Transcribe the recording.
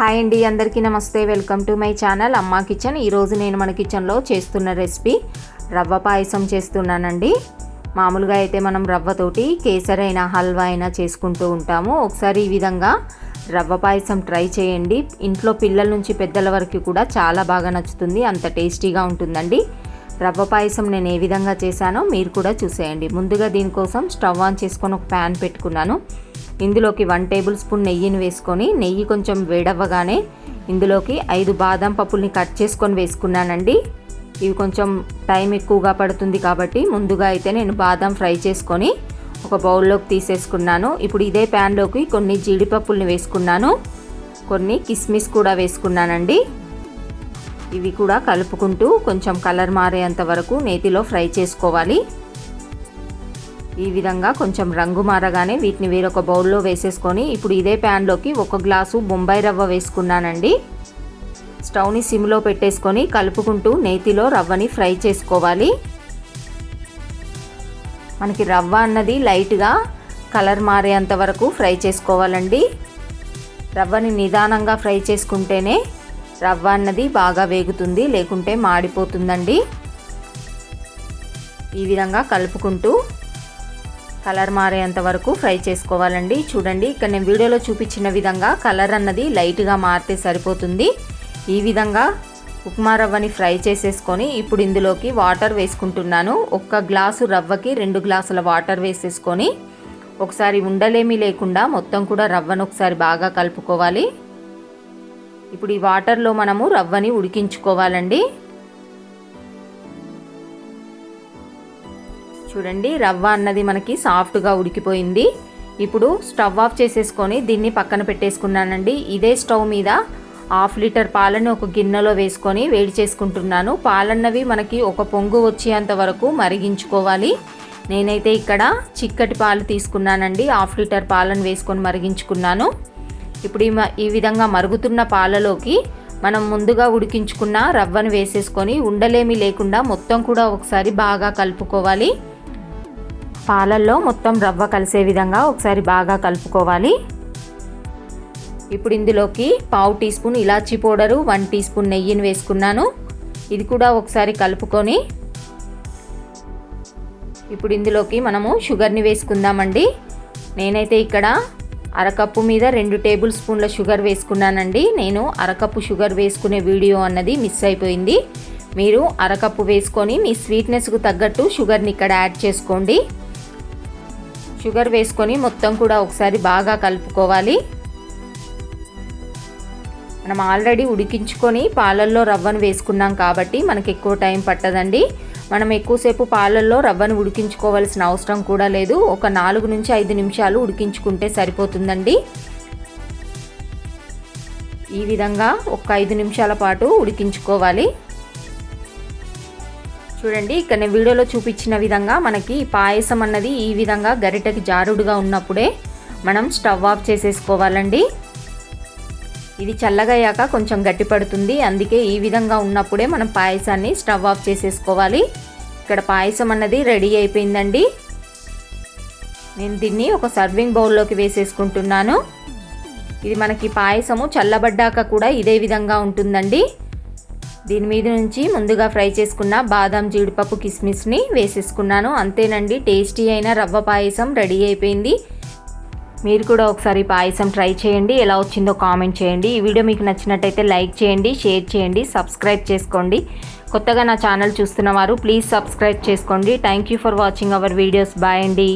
Hi అండి అందరికీ నమస్తే. Welcome to my channel Amma kitchen. ఈరోజు నేను మన కిచెన్లో చేస్తున్న రెసిపీ రవ్వ పాయసం చేస్తున్నానండి. మామూలుగా అయితే మనం రవ్వతోటి కేసరి హల్వా అయినా చేసుకుంటూ ఉంటాము. ఒకసారి ఈ విధంగా రవ్వ పాయసం ట్రై చేయండి. ఇంట్లో పిల్లల నుంచి పెద్దల వరకు కూడా చాలా బాగా నచ్చుతుంది. అంత టేస్టీగా ఉంటుందండి. రవ్వ పాయసం నేను ఏ విధంగా చేశానో మీరు కూడా చూసేయండి. ముందుగా దీనికోసం స్టవ్ ఆన్ చేసుకొని ఒక ప్యాన్ పెట్టుకున్నాను. ఇందులోకి వన్ టేబుల్ స్పూన్ నెయ్యిని వేసుకొని నెయ్యి కొంచెం వేడవ్వగానే ఇందులోకి ఐదు బాదం పప్పుల్ని కట్ చేసుకొని వేసుకున్నానండి. ఇవి కొంచెం టైం ఎక్కువగా పడుతుంది కాబట్టి ముందుగా అయితే నేను బాదం ఫ్రై చేసుకొని ఒక బౌల్లోకి తీసేసుకున్నాను. ఇప్పుడు ఇదే ప్యాన్లోకి కొన్ని జీడిపప్పుల్ని వేసుకున్నాను. కొన్ని కిస్మిస్ కూడా వేసుకున్నానండి. ఇవి కూడా కలుపుకుంటూ కొంచెం కలర్ మారేంత వరకు నేతిలో ఫ్రై చేసుకోవాలి. ఈ విధంగా కొంచెం రంగు మారగానే వీటిని వేరొక బౌల్లో వేసేసుకొని ఇప్పుడు ఇదే ప్యాన్లోకి ఒక గ్లాసు బొంబాయి రవ్వ వేసుకున్నానండి. స్టవ్ని సిమ్లో పెట్టేసుకొని కలుపుకుంటూ నేతిలో రవ్వని ఫ్రై చేసుకోవాలి. మనకి రవ్వ అన్నది లైట్గా కలర్ మారేంత వరకు ఫ్రై చేసుకోవాలండి. రవ్వని నిదానంగా ఫ్రై చేసుకుంటేనే రవ్వ అన్నది బాగా వేగుతుంది లేకుంటే మాడిపోతుందండి. ఈ విధంగా కలుపుకుంటూ కలర్ మారేంత వరకు ఫ్రై చేసుకోవాలండి. చూడండి ఇక్కడ నేను వీడియోలో చూపించిన విధంగా కలర్ అన్నది లైట్గా మారితే సరిపోతుంది. ఈ విధంగా ఉప్మా రవ్వని ఫ్రై చేసేసుకొని ఇప్పుడు ఇందులోకి వాటర్ వేసుకుంటున్నాను. ఒక్క గ్లాసు రవ్వకి రెండు గ్లాసుల వాటర్ వేసేసుకొని ఒకసారి ఉండలేమి లేకుండా మొత్తం కూడా రవ్వను ఒకసారి బాగా కలుపుకోవాలి. ఇప్పుడు ఈ వాటర్లో మనము రవ్వని ఉడికించుకోవాలండి. చూడండి రవ్వ అన్నది మనకి సాఫ్ట్గా ఉడికిపోయింది. ఇప్పుడు స్టవ్ ఆఫ్ చేసేసుకొని దీన్ని పక్కన పెట్టేసుకున్నానండి. ఇదే స్టవ్ మీద హాఫ్ లీటర్ పాలను ఒక గిన్నెలో వేసుకొని వేడి చేసుకుంటున్నాను. పాలన్నవి మనకి ఒక పొంగు వచ్చేంత వరకు మరిగించుకోవాలి. నేనైతే ఇక్కడ చిక్కటి పాలు తీసుకున్నానండి. హాఫ్ లీటర్ పాలను వేసుకొని మరిగించుకున్నాను. ఇప్పుడు ఈ విధంగా మరుగుతున్న పాలలోకి మనం ముందుగా ఉడికించుకున్న రవ్వను వేసేసుకొని ఉండలేమి లేకుండా మొత్తం కూడా ఒకసారి బాగా కలుపుకోవాలి. పాలల్లో మొత్తం రవ్వ కలిసే విధంగా ఒకసారి బాగా కలుపుకోవాలి. ఇప్పుడు ఇందులోకి పావు టీ స్పూన్ ఇలాచీ పౌడరు వన్ టీ స్పూన్ నెయ్యిని వేసుకున్నాను. ఇది కూడా ఒకసారి కలుపుకొని ఇప్పుడు ఇందులోకి మనము షుగర్ని వేసుకుందామండి. నేనైతే ఇక్కడ అరకప్పు మీద రెండు టేబుల్ స్పూన్ల షుగర్ వేసుకున్నానండి. నేను అరకప్పు షుగర్ వేసుకునే వీడియో అన్నది మిస్ అయిపోయింది. మీరు అరకప్పు వేసుకొని మీ స్వీట్నెస్కు తగ్గట్టు షుగర్ని ఇక్కడ యాడ్ చేసుకోండి. షుగర్ వేసుకొని మొత్తం కూడా ఒకసారి బాగా కలుపుకోవాలి. మనం ఆల్రెడీ ఉడికించుకొని పాలల్లో రవ్వను వేసుకున్నాం కాబట్టి మనకి ఎక్కువ టైం పట్టదండి. మనం ఎక్కువసేపు పాలల్లో రవ్వను ఉడికించుకోవాల్సిన అవసరం కూడా లేదు. ఒక నాలుగు నుంచి ఐదు నిమిషాలు ఉడికించుకుంటే సరిపోతుందండి. ఈ విధంగా ఒక ఐదు నిమిషాల పాటు ఉడికించుకోవాలి. చూడండి ఇక్కడ నేను వీడియోలో చూపించిన విధంగా మనకి పాయసం అన్నది ఈ విధంగా గరిటకి జారుడుగా ఉన్నప్పుడే మనం స్టవ్ ఆఫ్ చేసేసుకోవాలండి. ఇది చల్లగయ్యాక కొంచెం గట్టి పడుతుంది అందుకే ఈ విధంగా ఉన్నప్పుడే మనం పాయసాన్ని స్టవ్ ఆఫ్ చేసేసుకోవాలి. ఇక్కడ పాయసం అన్నది రెడీ అయిపోయిందండి. నేను దీన్ని ఒక సర్వింగ్ బౌల్లోకి వేసేసుకుంటున్నాను. ఇది మనకి పాయసము చల్లబడ్డాక కూడా ఇదే విధంగా ఉంటుందండి. దీని మీద నుంచి ముందుగా ఫ్రై చేసుకున్న బాదం జీడిపప్పు కిస్మిస్ని వేసేసుకున్నాను. అంతేనండి టేస్టీ అయిన రవ్వ పాయసం రెడీ అయిపోయింది. మీరు కూడా ఒకసారి పాయసం ట్రై చేయండి. ఎలా వచ్చిందో కామెంట్ చేయండి. ఈ వీడియో మీకు నచ్చినట్టయితే లైక్ చేయండి షేర్ చేయండి సబ్స్క్రైబ్ చేసుకోండి. కొత్తగా నా ఛానల్ చూస్తున్న వారు ప్లీజ్ సబ్స్క్రైబ్ చేసుకోండి. Thank you for watching our videos. Bye అండి.